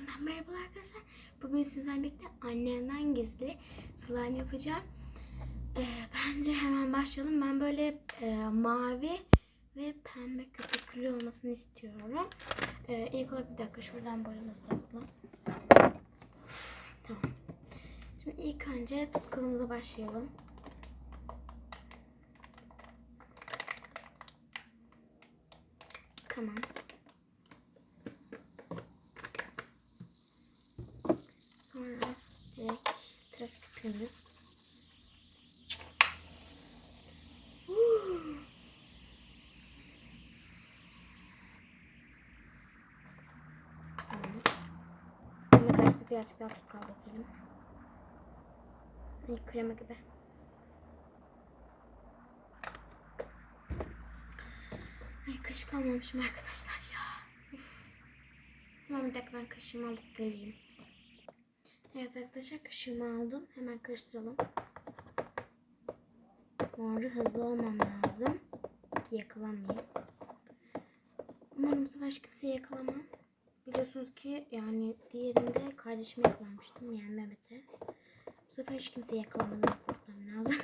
Yeniden merhaba arkadaşlar. Bugün sizlerle birlikte annemden gizli slime yapacağım. Ee, bence hemen başlayalım. Ben böyle e, mavi ve pembe köpüklü olmasını istiyorum. Ee, ilk olarak bir dakika şuradan boyamızı da alalım. Tamam. Şimdi ilk önce tutkalımıza başlayalım. Tamam. Sonra direkt tıraş yapıyoruz. Tamam. Şimdi birazcık daha tutkal dökelim. Ay krema gibi. Ay kaşık almamışım arkadaşlar ya. Uf. Hemen bir dakika ben kaşığımı alıp geleyim. Evet arkadaşlar kaşığımı aldım. Hemen karıştıralım. Arada hızlı olmam lazım. Ki yakalamayayım. Umarım bu sefer hiç kimseyi yakalamam. Biliyorsunuz ki yani diğerinde kardeşime yakalamıştım. Yani Mehmet'e. Bu sefer hiç kimseyi yakalamadan korkmam lazım.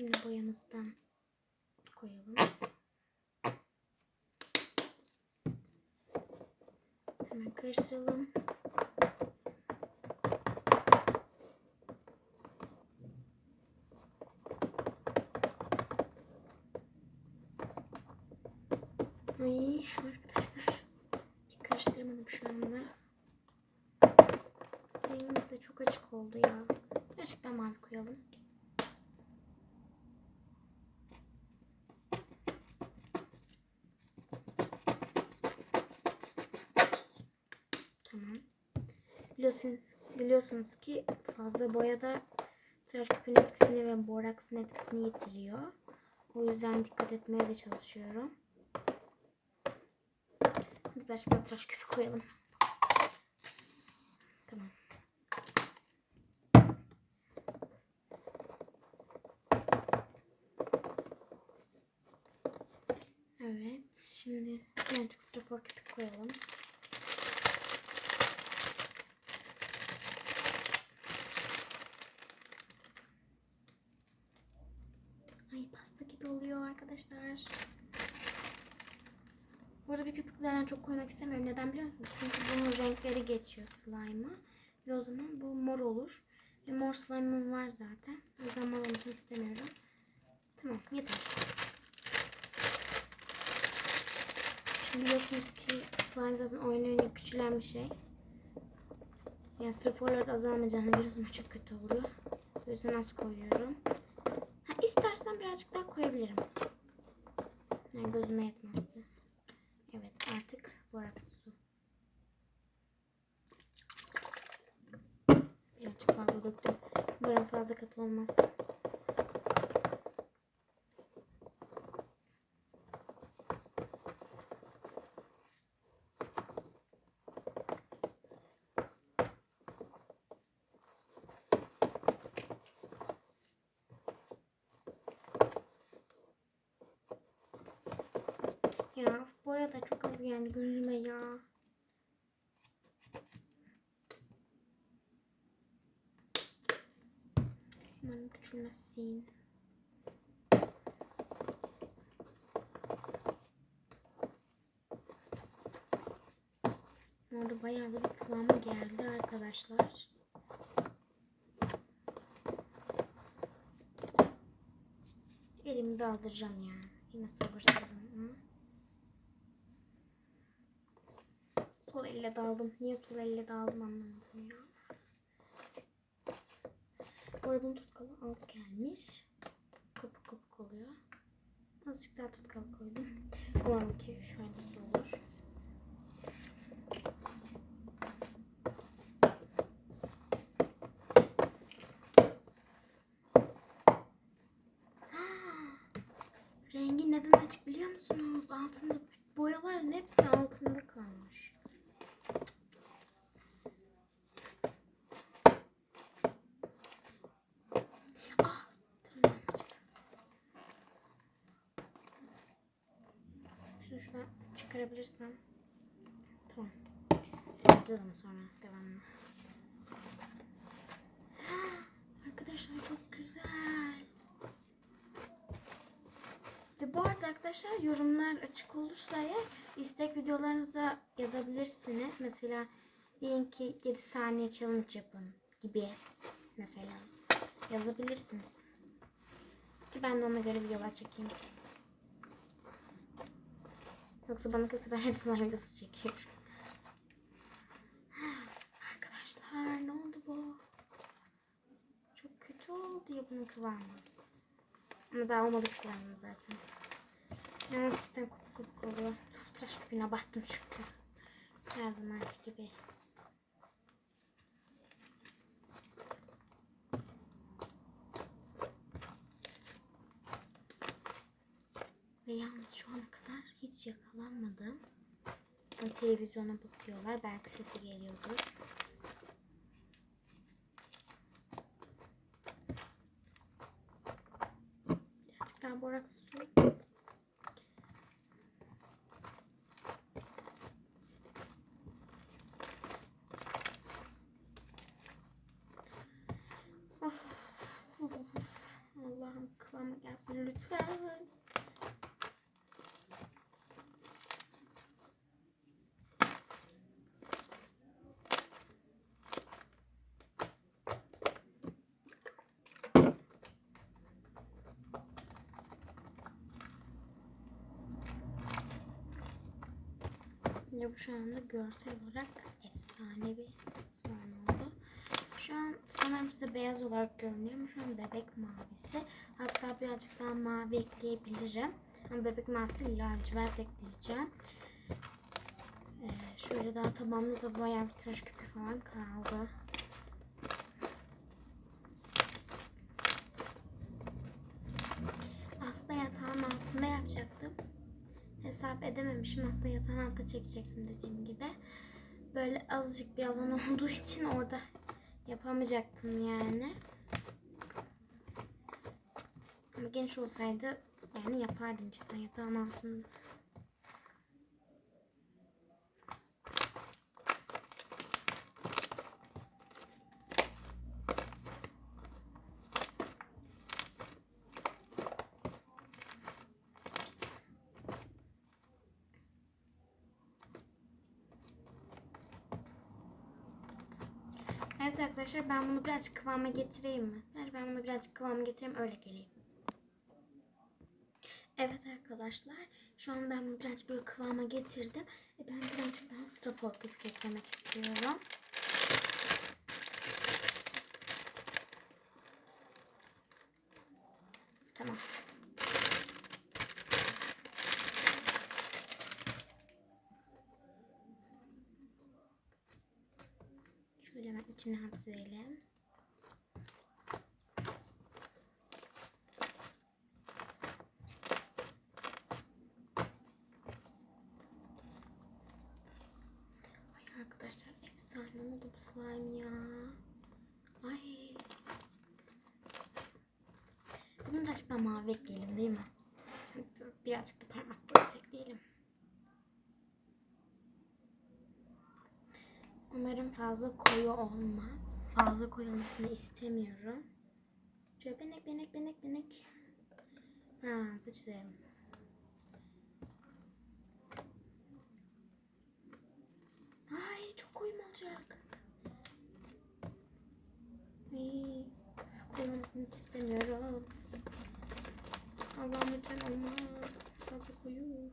Şimdi boyamızdan koyalım. Hemen karıştıralım. Ay arkadaşlar. Hiç karıştıramadım şu anda. Rengimiz de çok açık oldu ya. Gerçekten mavi koyalım. Tamam. Biliyorsunuz, biliyorsunuz ki fazla boyada tıraş köpüğün etkisini ve boraksın etkisini yitiriyor. O yüzden dikkat etmeye de çalışıyorum. Hadi daha tıraş köpüğü koyalım. Tamam. Evet. Şimdi birazcık strafor köpük koyalım. Ay pasta gibi oluyor arkadaşlar. Bu arada bir köpüklerden çok koymak istemiyorum. Neden biliyor musunuz? Çünkü bunun renkleri geçiyor slime'a. Ve o zaman bu mor olur. Ve mor slime'ım var zaten. O yüzden mor olmasını istemiyorum. Tamam yeter. Şimdi biliyorsunuz ki slime zaten oyun oyuna küçülen bir şey. Yani straforları da azalmayacağını zaman çok kötü oluyor. O yüzden az koyuyorum. İstersen birazcık daha koyabilirim. Yani gözüme yetmezse. Evet artık boraklı su. Birazcık fazla döktüm. Umarım fazla katı olmaz. Ya boya da çok az geldi gözüme ya. Umarım küçülmezsin. Orada bayağı bir kıvama geldi arkadaşlar. Elimi daldıracağım ya. Yine sabırsızım. Sol elle daldım. Niye sol elle daldım anlamadım ya. Bu arada bunun tutkalı az gelmiş. Kopuk kopuk oluyor. Azıcık daha tutkal koydum. Umarım ki faydası olur. Rengi neden açık biliyor musunuz? Altında boyaların hepsi altında kalmış. Çıkarabilirsem. Tamam. Yapacağız sonra devamlı. Arkadaşlar çok güzel. Ve bu arada arkadaşlar yorumlar açık olursa eğer istek videolarınızı da yazabilirsiniz. Mesela diyelim ki 7 saniye challenge yapın gibi mesela yazabilirsiniz. Ki ben de ona göre videolar çekeyim. Yoksa bana kızı ben hep slime videosu çekiyorum. Arkadaşlar ne oldu bu? Çok kötü oldu ya bunun kıvamı. Ama daha olmadı slime'ım zaten. Yalnız cidden kopuk kopuk oluyor. Uf, tıraş köpüğünü abarttım çünkü. Her zamanki gibi. Ve yalnız şu ana kadar hiç yakalanmadım. Ama televizyona bakıyorlar. Belki sesi geliyordur. Birazcık daha boraks su. Allah'ım kıvama gelsin lütfen. Ya bu şu anda görsel olarak efsane bir slime oldu. Şu an sanırım size beyaz olarak görünüyor şu an bebek mavisi. Hatta birazcık daha mavi ekleyebilirim. Ama bebek mavisi lacivert ekleyeceğim. Ee, şöyle daha tabanlı da bayağı bir tıraş köpüğü falan kaldı. Aslında yatağın altında yapacaktım. Hesap edememişim. Aslında yatağın altında çekecektim dediğim gibi. Böyle azıcık bir alan olduğu için orada yapamayacaktım yani. Ama geniş olsaydı yani yapardım cidden yatağın altında. Arkadaşlar ben bunu birazcık kıvama getireyim mi? Ben bunu birazcık kıvama getireyim öyle geleyim. Evet arkadaşlar şu an ben bunu birazcık böyle kıvama getirdim. E ben birazcık daha strafor köpük eklemek istiyorum. Tamam. Şöyle hemen içine hapsedelim. Ay arkadaşlar efsane oldu bu slime ya. Ay. Bunu daha mavi ekleyelim değil mi? Birazcık da parmak boyası ekleyelim. Umarım fazla koyu olmaz. Fazla koyu olmasını istemiyorum. Şöyle benek benek benek benek. Paramızı çizelim. Ay çok koyu olacak? Ay, koyu olmasını istemiyorum. Allah'ım lütfen olmaz. Fazla koyu.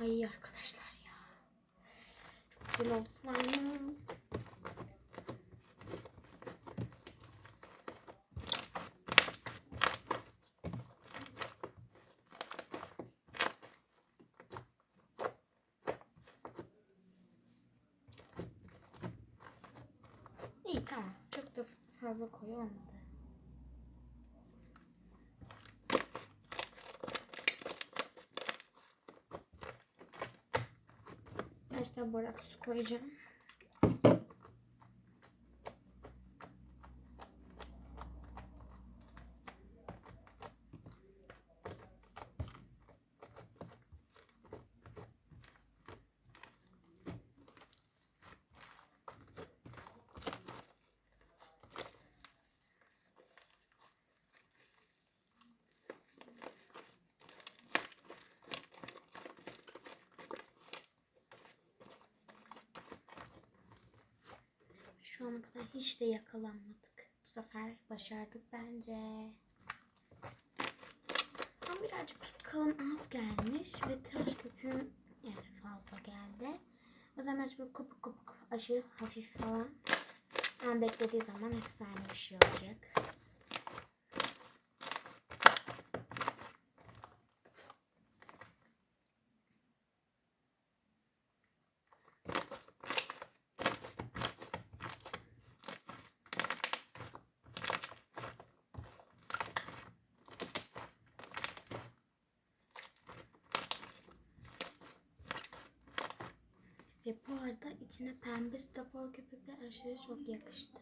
Ay arkadaşlar ya. Çok güzel oldu slime'ım. İyi tamam. Çok da fazla koyu olmadı. Biraz daha borak su koyacağım. Şu ana kadar hiç de yakalanmadık. Bu sefer başardık bence. Ama birazcık tutkalım az gelmiş ve tıraş köpüğüm yani fazla geldi. O zaman birazcık böyle kopuk kopuk aşırı hafif falan. Ama beklediği zaman efsane bir şey olacak. Ve bu arada içine pembe stafor köpükler aşırı çok yakıştı.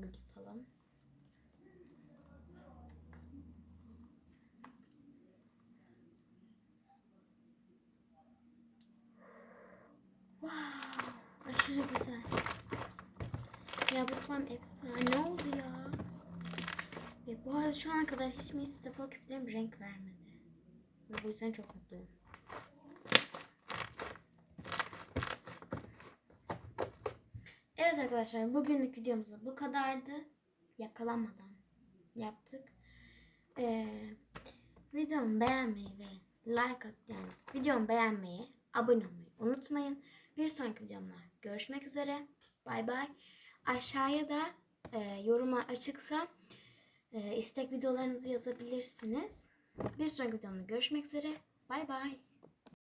Gül yapalım. Wow, aşırı güzel. Ya bu slime efsane oldu ya. Ve bu arada şu ana kadar hiç mi stafor küplerim renk vermedi. Ve bu yüzden çok mutluyum. Evet arkadaşlar bugünlük videomuz bu kadardı. Yakalanmadan yaptık. Ee, videomu beğenmeyi ve like at yani videomu beğenmeyi, abone olmayı unutmayın. Bir sonraki videomda görüşmek üzere. Bay bay. Aşağıya da e, yorumlar açıksa e, istek videolarınızı yazabilirsiniz. Bir sonraki videomda görüşmek üzere. Bay bay.